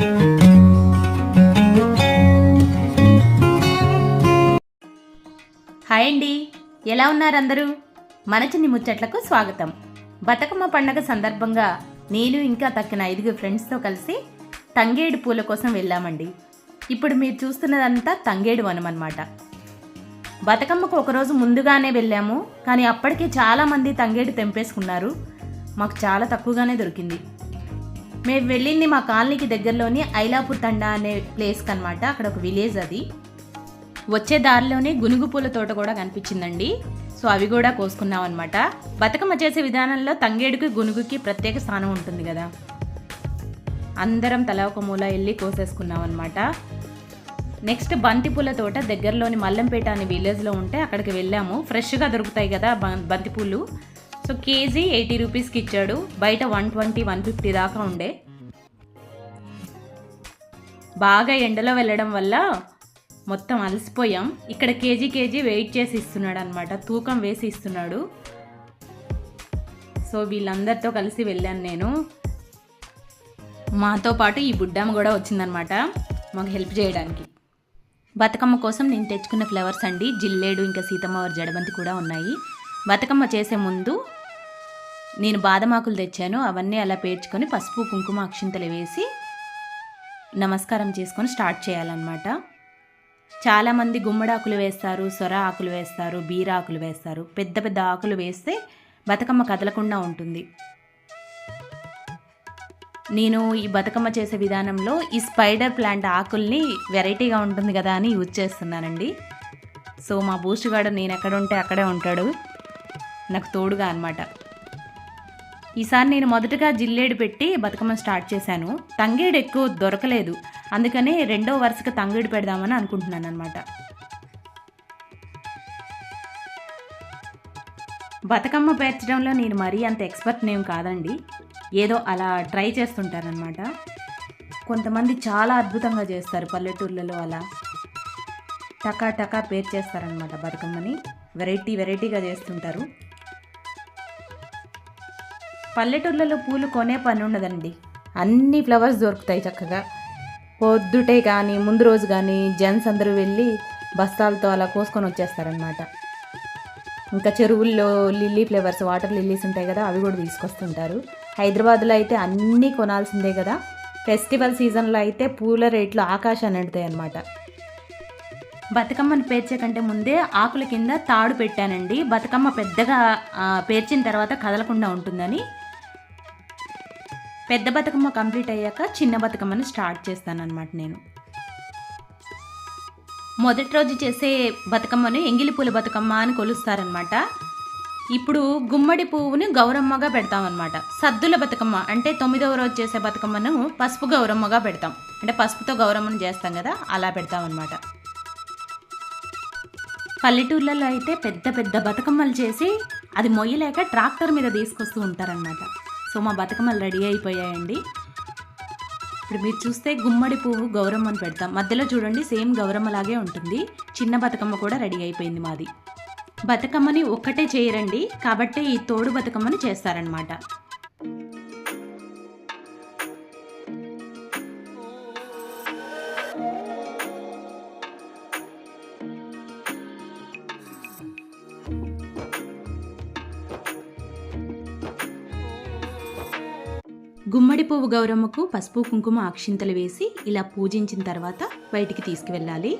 Hi అండి. ఎలా ఉన్నారు అందరూ మన ముచ్చట్లకు స్వాగతం. బతుకమ్మ పండగ సందర్భంగా నేను ఇంకా తక్కిన ఐదుగురు ఫ్రెండ్స్తో కలిసి తంగేడు పూల కోసం వెళ్ళామండి. ఇప్పుడు మీరు చూస్తున్నదంతా తంగేడు వనం అన్నమాట బతుకమ్మకు ఒకరోజు ముందుగానే వెళ్ళాము కానీ అప్పటికే చాలామంది తంగేడు తెంపేసుకున్నారు. మాకు చాలా తక్కువగానే దొరికింది. మేము వెళ్ళింది మా కాలనీకి దగ్గరలోని ఐలాపూర్ తండా అనే ప్లేస్కి అనమాట అక్కడ ఒక విలేజ్ అది. వచ్చే దారిలోనే గునుగు పూల తోట కూడా కనిపించిందండి. సో అవి కూడా కోసుకున్నాం అనమాట బతుకమ్మ చేసే విధానంలో తంగేడుకి గునుగుకి ప్రత్యేక స్థానం ఉంటుంది కదా. అందరం తల ఒక మూల వెళ్ళి కోసేసుకున్నాం అనమాట నెక్స్ట్ బంతిపూల తోట దగ్గరలోని మల్లంపేట అనే విలేజ్లో ఉంటే అక్కడికి వెళ్ళాము. ఫ్రెష్గా దొరుకుతాయి కదా బం- సో కేజీ ఎయిటీ రూపీస్కి ఇచ్చాడు. బయట వన్ ట్వంటీ వన్ ఫిఫ్టీ దాకా ఉండే. బాగా ఎండలో వెళ్ళడం వల్ల మొత్తం అలసిపోయాం. ఇక్కడ కేజీ కేజీ వెయిట్ చేసి ఇస్తున్నాడు అనమాట తూకం వేసి ఇస్తున్నాడు. సో వీళ్ళందరితో కలిసి వెళ్ళాను నేను. మాతో పాటు ఈ బుడ్డమ్మ కూడా వచ్చిందనమాట మాకు హెల్ప్ చేయడానికి. బతుకమ్మ కోసం నేను తెచ్చుకున్న ఫ్లవర్స్ అండి. జిల్లేడు ఇంకా సీతమ్మ వారి జడబంతి కూడా ఉన్నాయి. బతుకమ్మ చేసే ముందు నేను బాదమాకులు తెచ్చాను అవన్నీ అలా పేర్చుకొని పసుపు కుంకుమ అక్షింతలు వేసి నమస్కారం చేసుకొని స్టార్ట్ చేయాలన్నమాట. చాలామంది గుమ్మడాకులు వేస్తారు సొర ఆకులు వేస్తారు బీర ఆకులు వేస్తారు. పెద్ద పెద్ద ఆకులు వేస్తే బతుకమ్మ కదలకుండా ఉంటుంది. నేను ఈ బతుకమ్మ చేసే విధానంలో ఈ స్పైడర్ ప్లాంట్ ఆకుల్ని వెరైటీగా ఉంటుంది కదా అని యూజ్ చేస్తున్నానండి. సో మా బూస్ట్ గార్డెన్ నేను ఎక్కడ ఉంటే అక్కడే ఉంటాడు. నాకు తోడుగా అనమాట ఈసారి నేను మొదటగా జిల్లేడు పెట్టి బతుకమ్మ స్టార్ట్ చేశాను. తంగేడు ఎక్కువ దొరకలేదు. అందుకనే రెండో వరుసగా తంగేడు పెడదామని అనుకుంటున్నాను అనమాట బతుకమ్మ పేర్చడంలో నేను మరీ అంత ఎక్స్పర్ట్ నేమ్ కాదండి. ఏదో అలా ట్రై చేస్తుంటారనమాట కొంతమంది చాలా అద్భుతంగా చేస్తారు పల్లెటూర్లలో అలా. టకా టకా పేర్చేస్తారనమాట బతుకమ్మని. వెరైటీ వెరైటీగా చేస్తుంటారు. పల్లెటూర్లలో పూలు కొనే పని ఉండదండి. అన్ని ఫ్లవర్స్ దొరుకుతాయి చక్కగా. పొద్దుటే కానీ ముందు రోజు కానీ జెంట్స్ అందరూ వెళ్ళి బస్తాలతో అలా కోసుకొని వచ్చేస్తారనమాట ఇంకా చెరువుల్లో లిల్లీ ఫ్లేవర్స్ వాటర్ లిల్లీస్ ఉంటాయి కదా అవి కూడా తీసుకొస్తుంటారు. హైదరాబాద్లో అయితే అన్నీ కొనాల్సిందే కదా. ఫెస్టివల్ సీజన్లో అయితే పూల రేట్లు ఆకాశాన్ని అంటుతాయి అనమాట బతుకమ్మను పేర్చే కంటే ముందే ఆకుల కింద తాడు పెట్టానండి. బతుకమ్మ పెద్దగా పేర్చిన తర్వాత కదలకుండా ఉంటుందని. పెద్ద బతుకమ్మ కంప్లీట్ అయ్యాక చిన్న బతుకమ్మని స్టార్ట్ చేస్తాను అనమాట నేను. మొదటి రోజు చేసే బతుకమ్మను ఎంగిలి పూల బతుకమ్మ అని కొలుస్తారనమాట ఇప్పుడు గుమ్మడి పువ్వుని గౌరమ్మగా పెడతామన్నమాట. సద్దుల బతుకమ్మ అంటే తొమ్మిదవ రోజు చేసే బతుకమ్మను పసుపు గౌరమ్మగా పెడతాం. అంటే పసుపుతో గౌరమ్మను చేస్తాం కదా అలా పెడతామన్నమాట. పల్లెటూర్లలో అయితే పెద్ద పెద్ద బతుకమ్మలు చేసి అది మొయ్యలేక ట్రాక్టర్ మీద తీసుకొస్తూ ఉంటారనమాట సో మా బతుకమ్మలు రెడీ అయిపోయాయండి. ఇప్పుడు మీరు చూస్తే గుమ్మడి పువ్వు గౌరమ్మని పెడతాం. మధ్యలో చూడండి సేమ్ గౌరమ్మలాగే ఉంటుంది. చిన్న బతుకమ్మ కూడా రెడీ అయిపోయింది మాది. బతుకమ్మని ఒక్కటే చేయరండి కాబట్టి ఈ తోడు బతుకమ్మని చేస్తారనమాట గుమ్మడి పువ్వు గౌరమ్మకు పసుపు కుంకుమ అక్షింతలు వేసి ఇలా పూజించిన తర్వాత బయటికి తీసుకువెళ్ళాలి.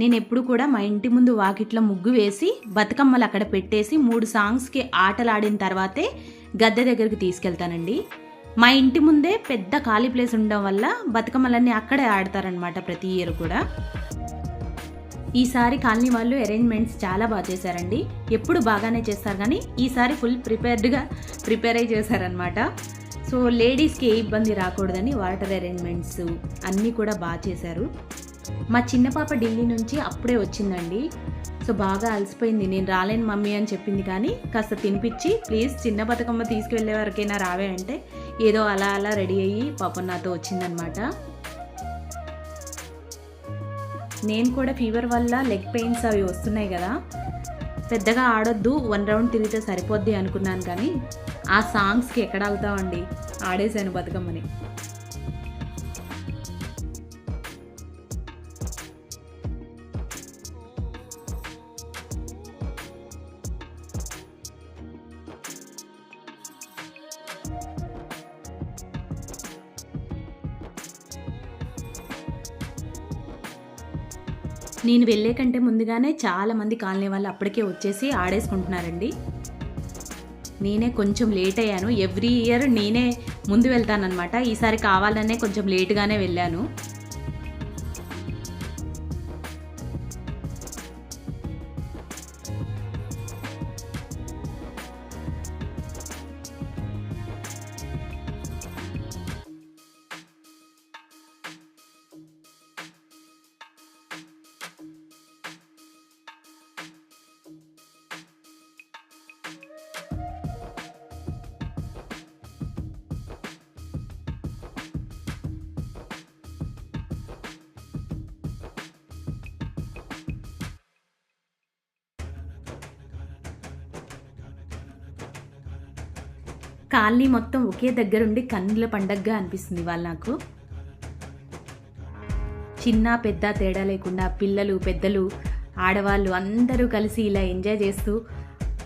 నేను ఎప్పుడు కూడా మా ఇంటి ముందు వాకిట్లో ముగ్గు వేసి బతుకమ్మలు అక్కడ పెట్టేసి మూడు సాంగ్స్కి ఆటలాడిన తర్వాతే గద్దె దగ్గరికి తీసుకెళ్తానండి. మా ఇంటి ముందే పెద్ద ఖాళీ ప్లేస్ ఉండడం వల్ల బతుకమ్మలన్నీ అక్కడే ఆడతారనమాట ప్రతి ఇయర్ కూడా. ఈసారి కాలనీ వాళ్ళు అరేంజ్మెంట్స్ చాలా బాగా చేశారండి. ఎప్పుడు బాగానే చేస్తారు కానీ ఈసారి ఫుల్ ప్రిపేర్డ్గా ప్రిపేర్ అయి చేశారనమాట సో లేడీస్కి ఏ ఇబ్బంది రాకూడదని వాటర్ అరేంజ్మెంట్స్ అన్నీ కూడా బాగా చేశారు. మా చిన్న పాప ఢిల్లీ నుంచి అప్పుడే వచ్చిందండి. సో బాగా అలసిపోయింది. నేను రాలేను మమ్మీ అని చెప్పింది కానీ కాస్త తినిపించి ప్లీజ్ చిన్న బతుకమ్మ తీసుకువెళ్ళే వరకైనా రావే అంటే ఏదో అలా అలా రెడీ అయ్యి పాపం నాతో వచ్చిందనమాట. నేను కూడా ఫీవర్ వల్ల లెగ్ పెయిన్స్ అవి వస్తున్నాయి కదా. పెద్దగా ఆడొద్దు. వన్ రౌండ్ తిరిగితే సరిపోద్ది అనుకున్నాను కానీ ఆ సాంగ్స్కి ఎక్కడ అవుతామండి ఆడేశాను బతుకమ్మని. నేను వెళ్ళే కంటే ముందుగానే చాలామంది కాలనీ వాళ్ళు అప్పటికే వచ్చేసి ఆడేసుకుంటున్నారండి. నేనే కొంచెం లేట్ అయ్యాను. ఎవ్రీ ఇయర్ నేనే ముందు వెళ్తానన్నమాట. ఈసారి కావాలనే కొంచెం లేట్గానే వెళ్ళాను. కాలనీ మొత్తం ఒకే దగ్గరుండి కన్నుల పండగగా అనిపిస్తుంది వాళ్ళు నాకు. చిన్న పెద్ద తేడా లేకుండా పిల్లలు పెద్దలు ఆడవాళ్ళు అందరూ కలిసి ఇలా ఎంజాయ్ చేస్తూ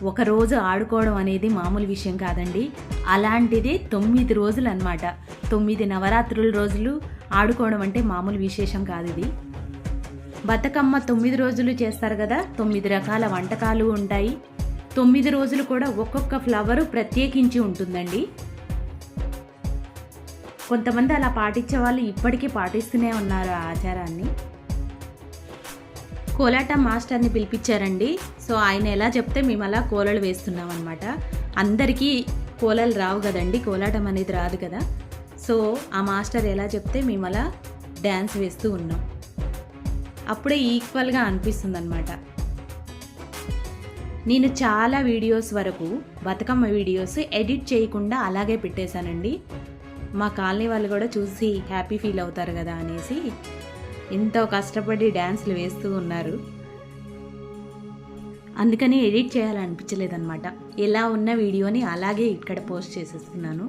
ఒక రోజు ఆడుకోవడం అనేది మామూలు విషయం కాదండి. అలాంటిది తొమ్మిది రోజులు అన్నమాట తొమ్మిది నవరాత్రుల రోజులు ఆడుకోవడం అంటే మామూలు విశేషం కాదు ఇది. బతుకమ్మ తొమ్మిది రోజులు చేస్తారు కదా తొమ్మిది రకాల వంటకాలు ఉంటాయి. తొమ్మిది రోజులు కూడా ఒక్కొక్క ఫ్లవరు ప్రత్యేకించి ఉంటుందండి. కొంతమంది అలా పాటించే వాళ్ళు ఇప్పటికీ పాటిస్తూనే ఉన్నారు ఆ ఆచారాన్ని. కోలాటం మాస్టర్ని పిలిపించారండి. సో ఆయన ఎలా చెప్తే మేము అలా కోలలు వేస్తున్నాం అనమాట అందరికీ కోలలు రావు కదండి కోలాటం అనేది రాదు కదా. సో ఆ మాస్టర్ ఎలా చెప్తే మేము అలా డ్యాన్స్ వేస్తూ ఉన్నాం. అప్పుడే ఈక్వల్గా అనిపిస్తుంది అనమాట నేను చాలా వీడియోస్ వరకు బతుకమ్మ వీడియోస్ ఎడిట్ చేయకుండా అలాగే పెట్టేశానండి. మా కాలనీ వాళ్ళు కూడా చూసి హ్యాపీ ఫీల్ అవుతారు కదా అనేసి ఎంతో కష్టపడి డ్యాన్స్లు వేస్తూ ఉన్నారు. అందుకని ఎడిట్ చేయాలనిపించలేదన్నమాట. ఎలా ఉన్న వీడియోని అలాగే ఇక్కడ పోస్ట్ చేసేస్తున్నాను.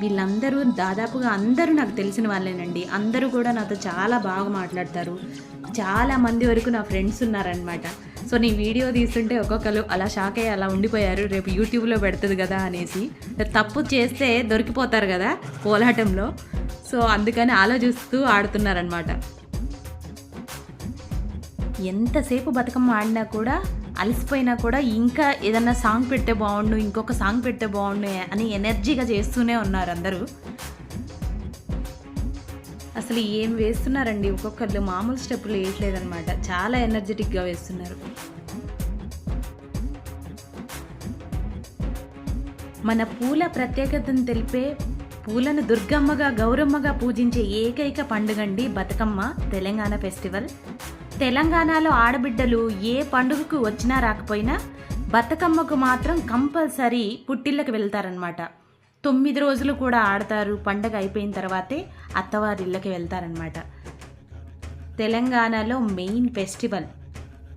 వీళ్ళందరూ దాదాపుగా అందరూ నాకు తెలిసిన వాళ్ళేనండి. అందరూ కూడా నాతో చాలా బాగా మాట్లాడతారు. చాలా మంది వరకు నా ఫ్రెండ్స్ ఉన్నారనమాట సో నీ వీడియో తీస్తుంటే ఒక్కొక్కరు అలా షాక్ అయ్యి అలా ఉండిపోయారు. రేపు యూట్యూబ్లో పెడుతుంది కదా అనేసి. తప్పు చేస్తే దొరికిపోతారు కదా కోలాటంలో. సో అందుకని ఆలోచిస్తూ ఆడుతున్నారనమాట ఎంతసేపు బతుకమ్మ ఆడినా కూడా అలసిపోయినా కూడా ఇంకా ఏదన్నా సాంగ్ పెడితే బాగుండు ఇంకొక సాంగ్ పెడితే బాగుండు అని ఎనర్జీగా చేస్తూనే ఉన్నారు అందరూ. అసలు ఏం వేస్తున్నారండి? ఒక్కొక్కరు మామూలు స్టెప్పులు వేయట్లేదనమాట చాలా ఎనర్జెటిక్గా వేస్తున్నారు. మన పూల ప్రత్యేకతను తెలిపే పూలను దుర్గమ్మగా గౌరమ్మగా పూజించే ఏకైక పండుగండి బతుకమ్మ తెలంగాణ ఫెస్టివల్. తెలంగాణలో ఆడబిడ్డలు ఏ పండుగకు వచ్చినా రాకపోయినా బతుకమ్మకు మాత్రం కంపల్సరీ పుట్టిళ్ళకి వెళ్తారనమాట తొమ్మిది రోజులు కూడా ఆడతారు. పండగ అయిపోయిన తర్వాతే అత్తవారి ఇళ్ళకి వెళ్తారనమాట తెలంగాణలో మెయిన్ ఫెస్టివల్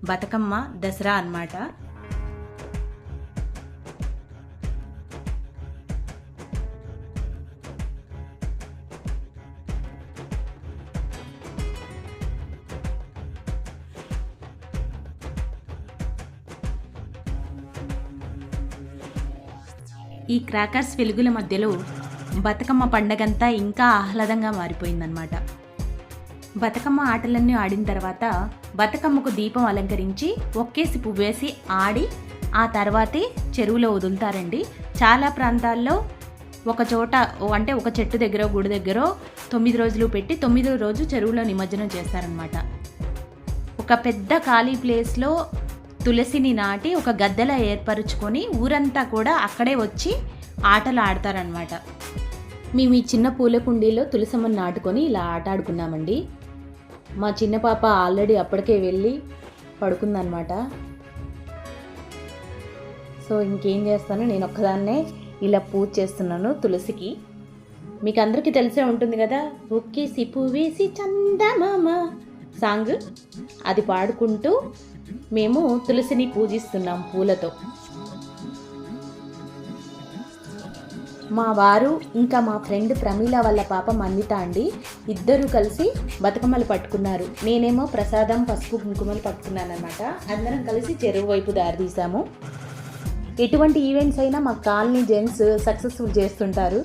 బతుకమ్మ దసరా అనమాట ఈ క్రాకర్స్ వెలుగుల మధ్యలో బతుకమ్మ పండగంతా ఇంకా ఆహ్లాదంగా మారిపోయిందనమాట బతుకమ్మ ఆటలన్నీ ఆడిన తర్వాత బతుకమ్మకు దీపం అలంకరించి ఒక్కేసి పువ్వేసి ఆడి ఆ తర్వాతే చెరువులో వదులుతారండి. చాలా ప్రాంతాల్లో ఒక చోట అంటే ఒక చెట్టు దగ్గర గుడి దగ్గర తొమ్మిది రోజులు పెట్టి తొమ్మిదో రోజు చెరువులో నిమజ్జనం చేస్తారనమాట ఒక పెద్ద ఖాళీ ప్లేస్లో తులసిని నాటి ఒక గద్దెల ఏర్పరుచుకొని ఊరంతా కూడా అక్కడే వచ్చి ఆటలు ఆడతారనమాట మేము ఈ చిన్న పూల కుండీలో తులసమ్మని నాటుకొని ఇలా ఆట ఆడుకున్నామండి. మా చిన్న పాప ఆల్రెడీ అప్పటికే వెళ్ళి పడుకుందనమాట సో ఇంకేం చేస్తాను? నేను ఒక్కదాన్నే ఇలా పూజ చేస్తున్నాను తులసికి. మీకు అందరికీ తెలిసే ఉంటుంది కదా? ఉక్కి సిపు వేసి చందమామ. సాంగ్. అది పాడుకుంటూ మేము తులసిని పూజిస్తున్నాం పూలతో. మా వారు ఇంకా మా ఫ్రెండ్ ప్రమీల వాళ్ళ పాప మన్విత అండి. ఇద్దరు కలిసి బతుకమ్మలు పట్టుకున్నారు. నేనేమో ప్రసాదం పసుపు కుంకుమలు పట్టుకున్నాను అనమాట అందరం కలిసి చెరువు వైపు దారి తీసాము ఎటువంటి ఈవెంట్స్ అయినా మా కాలనీ జెంట్స్ సక్సెస్ఫుల్ చేస్తుంటారు.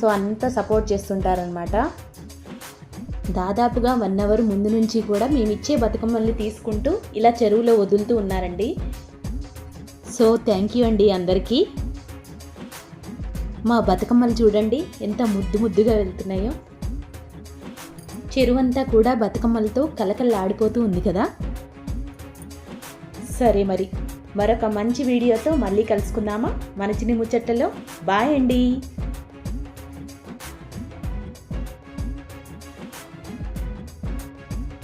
సో అంతా సపోర్ట్ చేస్తుంటారనమాట దాదాపుగా వన్ అవర్ ముందు నుంచి కూడా మేము ఇచ్చే బతుకమ్మల్ని తీసుకుంటూ ఇలా చెరువులో వదులుతూ ఉన్నారండి. సో థ్యాంక్ యూ అండి అందరికీ. మా బతుకమ్మలు చూడండి ఎంత ముద్దు ముద్దుగా వెళ్తున్నాయో. చెరువంతా కూడా బతుకమ్మలతో కలకల్లాడిపోతూ ఉంది కదా. సరే మరి మరొక మంచి వీడియోతో మళ్ళీ కలుసుకుందామా? మన చిన్ని ముచ్చట్లలో బాయ్ అండి.